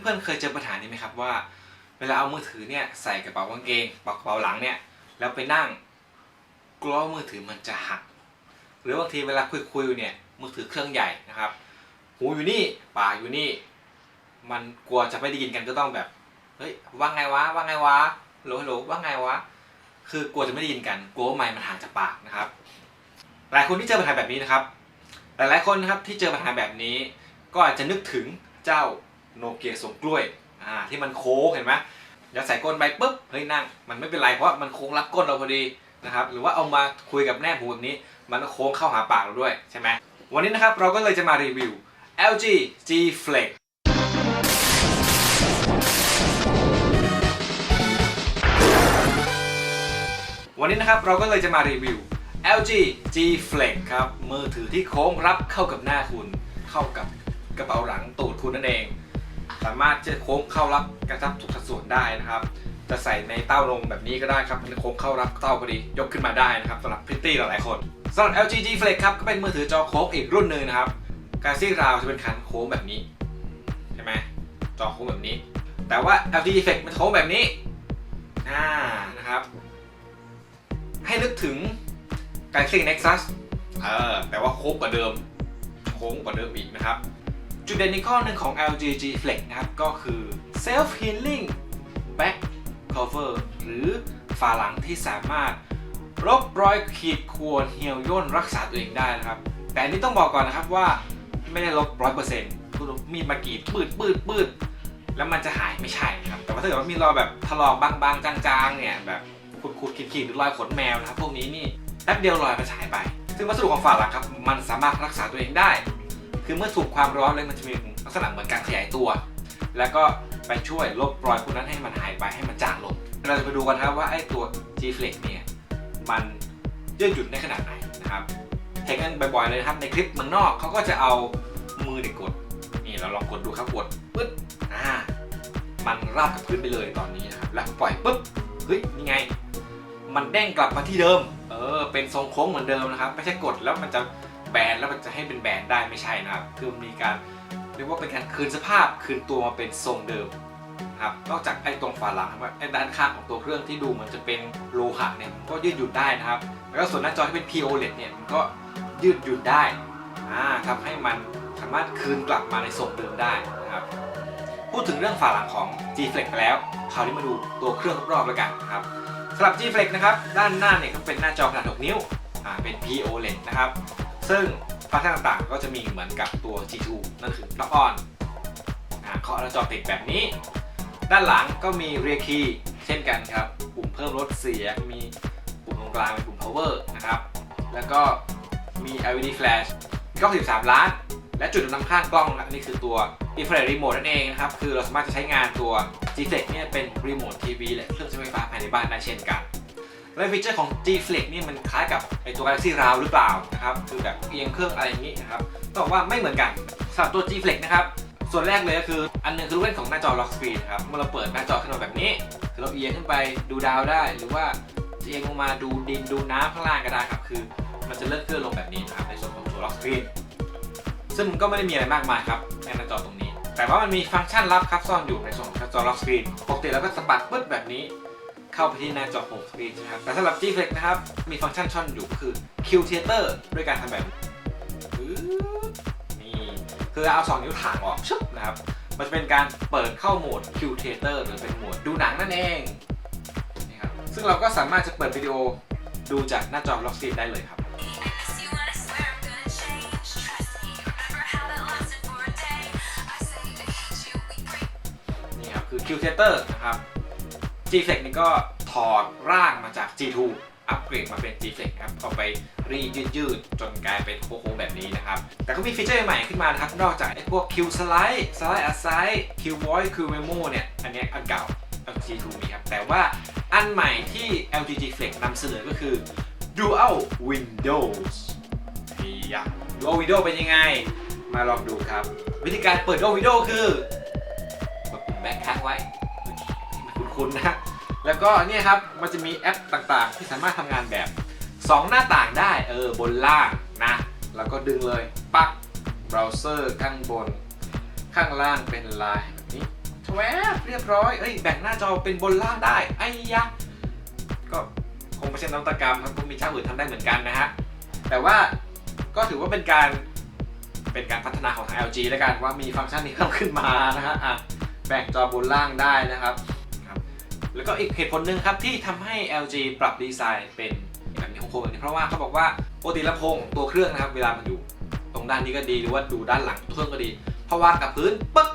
เพื่อนๆเคยเจอปัญหานี้ไหมครับว่า เวลาเอามือถือเนี่ยใส่กระเป๋ากางเกงกระเป๋าหลังเนี่ยแล้วไปนั่งกลัวมือถือมันจะหัก หรือบางทีเวลาคุยๆอยู่เนี่ยมือถือเครื่องใหญ่นะครับ หูอยู่นี่ปากอยู่นี่ มันกลัวจะไม่ได้ยินกันก็ต้องแบบเฮ้ยว่าไงวะว่าไงวะโหลโหลว่าไงวะคือกลัวจะไม่ได้ยินกันกลัวว่าไมค์มันห่างจากปากนะครับ หลายคนที่เจอปัญหาแบบนี้นะครับ หลายๆคนนะครับที่เจอปัญหาแบบนี้ ก็อาจจะนึกถึงเจ้า โนเกียส่งกล้วยอ่าที่มันโค้งเห็นไหมยัดใส่ก้นไปปุ๊บเฮ้ยนั่ง มันไม่เป็นไรเพราะมันโค้งรับก้นเราพอดีนะครับหรือว่าเอามาคุยกับแนบหูแบบนี้ มันโค้งเข้าหาปากเราด้วยใช่ไหมวันนี้นะครับเราก็เลยจะมารีวิว LG G Flex วันนี้นะครับเราก็เลยจะมารีวิว LG G Flex ครับมือถือที่โค้งรับเข้ากับหน้าคุณ เข้ากับกระเป๋าหลังตูดคุณนั่นเอง สามารถจะโค้งเข้ารับกระชับทุกสัดส่วนได้นะครับ จะใส่ในเต้านมแบบนี้ก็ได้ครับมันโค้งเข้ารับเต้าพอดียกขึ้นมาได้นะครับสำหรับพริตตี้หลายๆคนสำหรับ LG G Flex ครับก็เป็นมือถือจอโค้งอีกรุ่นหนึ่งนะครับการซี่ราวจะเป็นคันโค้งแบบนี้ใช่ไหมจอโค้งแบบนี้ แต่ว่า LG G Flex มันโค้งแบบนี้อ่านะครับ ให้นึกถึง Galaxy Nexus เออแต่ว่าโค้งกว่าเดิม โค้งกว่าเดิมอีกนะครับ จุดเด่นอีกข้อหนึ่งของ LG G Flex นะครับ ก็คือ Self Healing Back Cover หรือฝาหลังที่สามารถลบรอยขีดข่วนเหี่ยวย่นรักษาตัวเองได้นะครับ แต่อันนี้ต้องบอกก่อนนะครับว่าไม่ได้ลบร้อยเปอร์เซ็นต์คุณมีดมากรีดปืดปืดปืดแล้วมันจะหายไม่ใช่นะครับ แต่ว่าถ้าเกิดว่ามีรอยแบบถลอกบางๆ จางๆ เนี่ยแบบขุดๆขีดๆหรือรอยขนแมวนะครับ พวกนี้นี่แป๊บเดียวรอยมันหายไป ซึ่งวัสดุของฝาหลังครับ มันสามารถรักษาตัวเองได้ คือเมื่อถูกความร้อนเลยมันจะมีลักษณะเหมือนการขยายตัว แล้วก็ไปช่วยลบรอยพวกนั้นให้มันหายไปให้มันจางลง เราจะไปดูกันนะครับว่าไอ้ตัว G Flex เนี่ยมันยืดหยุ่นได้ขนาดไหนนะครับเห็นกันบ่อยๆเลยนะครับในคลิปเมืองนอกเขาก็จะเอามือเด็กกดนี่เราลองกดดูครับกดปึ๊ดอ่ามันราบกับพื้นไปเลยตอนนี้นะครับแล้วปล่อยปุ๊บเฮ้ยนี่ไง มันเด้งกลับมาที่เดิม เออเป็นทรงโค้งเหมือนเดิมนะครับไม่ใช่กดแล้วมันจะ แบนแล้วมันจะให้เป็นแบนได้ไม่ใช่นะครับ คือมีการเรียกว่าเป็นการคืนสภาพคืนตัวมาเป็นทรงเดิมนะครับนอกจากไอ้ตรงฝาหลังครับไอ้ด้านข้างของตัวเครื่องที่ดูเหมือนจะเป็นโลหะเนี่ยมันก็ยืดหยุ่นได้นะครับ แล้วก็ส่วนหน้าจอที่เป็น POLED เนี่ยมันก็ยืดหยุ่นได้อ่าทำให้มันสามารถคืนกลับมาในทรงเดิมได้นะครับ พูดถึงเรื่องฝาหลังของ G Flex ไปแล้ว คราวนี้มาดูตัวเครื่องรอบๆแล้วกันนะครับสำหรับ G Flex นะครับ ด้านหน้าเนี่ยก็เป็นหน้าจอขนาด 6 นิ้ว อ่า เป็น POLED นะครับ ซึ่งฟังก์ชันต่างๆ ก็จะมีเหมือนกับตัว G2 นั่นคือ Lock On อ่าเคาะหน้าจอติดแบบนี้ ด้านหลังก็มี Rear Key เช่นกันครับ ปุ่มเพิ่มลดเสียง มีปุ่มตรงกลางเป็นปุ่ม Power นะครับ แล้วก็มี LED Flash กล้อง13 ล้าน และจุดนำข้างกล้องนะครับอันนี้คือตัว Infrared Remote นั่นเองนะครับ คือเราสามารถจะใช้งานตัว G Flex เนี่ยเป็น Remote TV และเครื่องใช้ไฟฟ้าภายในบ้านได้เช่นกัน และฟีเจอร์ของ G Flex นี่มันคล้ายกับไอตัว Galaxy Round หรือเปล่านะครับคือแบบเอียงเครื่องอะไรอย่างนี้นะครับต้องบอกว่าไม่เหมือนกันสำหรับตัว G Flex นะครับส่วนแรกเลยก็คืออันหนึงคือรูปเล่นของหน้าจอ Lock Screen ครับเมื่อเราเปิดหน้าจอขึ้นมาแบบนี้คือเราเอียงขึ้นไปดูดาวได้ หรือว่าเอียงลงมาดูดินดูน้ำข้างล่างก็ได้ครับคือ มันจะเลื่อนเคลื่อนลงแบบนี้นะครับในส่วนของตัว Lock Screen ซึ่งมันก็ไม่ได้มีอะไรมากมายครับในหน้าจอตรงนี้ แต่ว่ามันมีฟังก์ชันลับครับซ่อนอยู่ในส่วนของหน้าจอ Lock Screen ปกติเราก็สะบัดปึ๊ดแบบนี้ เข้าไปที่หน้าจอ Home Screen ใช่ไหมครับ แต่สำหรับ G Flex นะครับ มีฟังก์ชันซ่อนอยู่คือ Q Theater ด้วยการทำแบบนี่คือเอาสองนิ้วถ่างออกชึบนะครับ มันจะเป็นการเปิดเข้าโหมด Q Theater หรือเป็นโหมดดูหนังนั่นเองนี่ครับซึ่งเราก็สามารถจะเปิดวิดีโอดูจากหน้าจอ Lock Screen ได้เลยครับนี่ครับคือ Q Theater นะครับ G Flex นี่ก็ถอดร่างมาจาก G2 อัปเกรดมาเป็น G Flex ครับเอาไปรียืดยืดจนกลายเป็นโค้งแบบนี้นะครับ แต่ก็มีฟีเจอร์ใหม่ขึ้นมานะครับ นอกจากไอ้พวก Q Slide Slide Aside Q Voice Q Memo เนี่ย อันเนี้ยอันเก่า G2 มีครับ แต่ว่าอันใหม่ที่ LG G Flex นำเสนอก็คือ Dual Windows เฮีย Dual Window เป็นยังไง มาลองดูครับ วิธีการเปิด Dual Window คือ กดปุ่มแบ็คค้างไว้ คุ้นๆนะแล้วก็เนี่ยครับมันจะมีแอปต่างๆ ที่สามารถทำงานแบบ 2 หน้าต่างได้เออบนล่างนะแล้วก็ดึงเลยปักเบราว์เซอร์ข้างบน ข้างล่างเป็นลายแบบนี้แวบเรียบร้อยเอ้ยแบ่งหน้าจอเป็นบนล่างได้ไอ้ยะก็คงไม่ใช่นวัตกรรมครับก็มีเจ้าอื่นทำได้เหมือนกันนะฮะแต่ว่าก็ถือว่าเป็นการเป็นการพัฒนาของทาง LG แล้วกันว่ามีฟังก์ชันนี้เพิ่มขึ้นมานะฮะอะแบ่งจอบนล่างได้นะครับ แล้วก็อีกเหตุผลหนึ่งครับที่ทำให้ LG ปรับดีไซน์เป็นแบบนี้ของโคมแบบนี้เพราะว่าเขาบอกว่าปกติลำโพงตัวเครื่องนะครับเวลามันอยู่ ตรงด้านนี้ก็ดีหรือว่าดูด้านหลังตัวเครื่องก็ดีพอวางกับพื้นปึ๊ก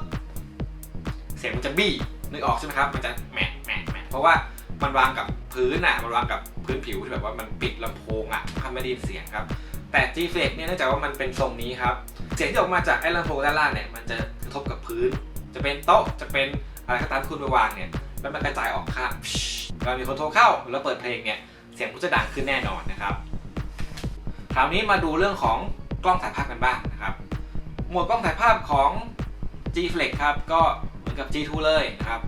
เสียงมันจะบี้นึกออกใช่ไหมครับมันจะแหมแหมแหมเพราะว่ามันวางกับพื้นอะมันวางกับพื้นผิวที่แบบว่ามันปิดลำโพงอะทำไม่ได้ยินเสียงครับแต่ G Flex เนี่ยเนื่องจากว่ามันเป็นทรงนี้ครับเสียงที่ออกมาจากไอ้ลำโพงด้านล่างเนี่ยมันจะกระทบกับพื้น จะเป็นโต๊ะจะเป็นอะไรก็ตามที่คุณไปวางเนี่ย แล้วมันกระจายออกข้างเรามีคนโทรเข้าแล้วเปิดเพลงเนี่ยเสียงก็จะดังขึ้นแน่นอนนะครับคราวนี้มาดูเรื่องของกล้องถ่ายภาพกันบ้างนะครับหมวดกล้องถ่ายภาพของ G Flex ครับก็เหมือนกับ G2 เลยนะครับ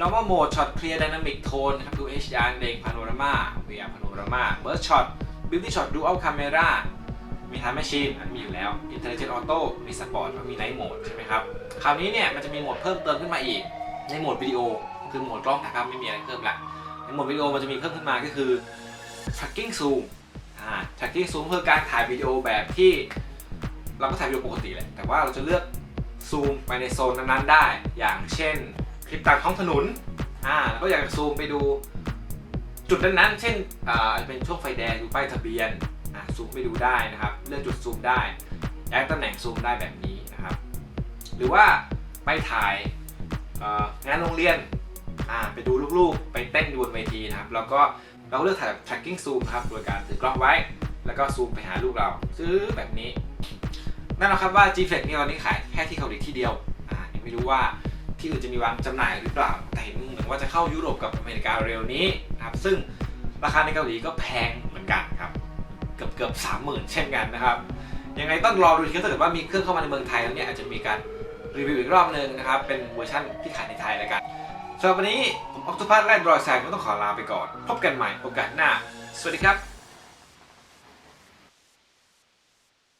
normal mode shot clear dynamic tone ครับดู HDR เด้ง panorama VR panorama burst shot beauty shot dual camera มี time machine อันมีอยู่แล้ว intelligent auto มี sport แล้วมี night mode ใช่ไหมครับ คราวนี้เนี่ยมันจะมีโหมดเพิ่มเติมขึ้นมาอีกในโหมดวิดีโอ คือโหมดกล้องถ่ายภาพไม่มีอะไรเพิ่มละในโหมดวิดีโอมันจะมีเพิ่มขึ้นมาก็คือ tracking zoom อ่า tracking zoom คือการถ่ายวิดีโอแบบที่เราก็ถ่ายวิดีโอปกติแหละแต่ว่าเราจะเลือกซูมไปในโซนนั้นๆได้ อย่างเช่น คลิปตามท้องถนนอ่าแล้วก็อยากจะซูมไปดูจุดนั้นๆเช่นอ่าเป็นช่วงไฟแดงดูป้ายทะเบียนอ่าซูมไปดูได้นะครับ เลือกจุดซูมได้ย้ายตำแหน่งซูมได้แบบนี้นะครับ หรือว่าไปถ่ายงานโรงเรียน อ่าไปดูลูกๆ ไปเต้นอยู่บนเวทีนะครับ แล้วก็เราก็เลือกถ่าย tracking zoom ครับ โดยการถือกล้องไว้ แล้วก็ซูมไปหาลูกเราซื้อแบบนี้ นั่นแหละครับว่า G Flex นี่ตอนนี้ขายแค่ที่เกาหลีที่เดียว อ่ายังไม่รู้ว่าที่อื่นจะมีวางจำหน่ายหรือเปล่า แต่เห็นเหมือนว่าจะเข้ายุโรปกับอเมริกาเร็วนี้นะครับ ซึ่งราคาในเกาหลีก็แพงเหมือนกันครับ เกือบเกือบสามหมื่นเช่นกันนะครับ ยังไงต้องรอดูทีถ้าเกิดว่ามีเครื่องเข้ามาในเมืองไทยแล้วเนี่ยอาจจะมีการรีวิวอีกรอบนึงนะครับ เป็นเวอร์ชั่นที่ขายในไทยแล้วกัน สำหรับวันนี้ผมออกตุพัฒน์และดรอยแซงก็ต้องขอลาไปก่อน พบกันใหม่โอกาสหน้า สวัสดีครับ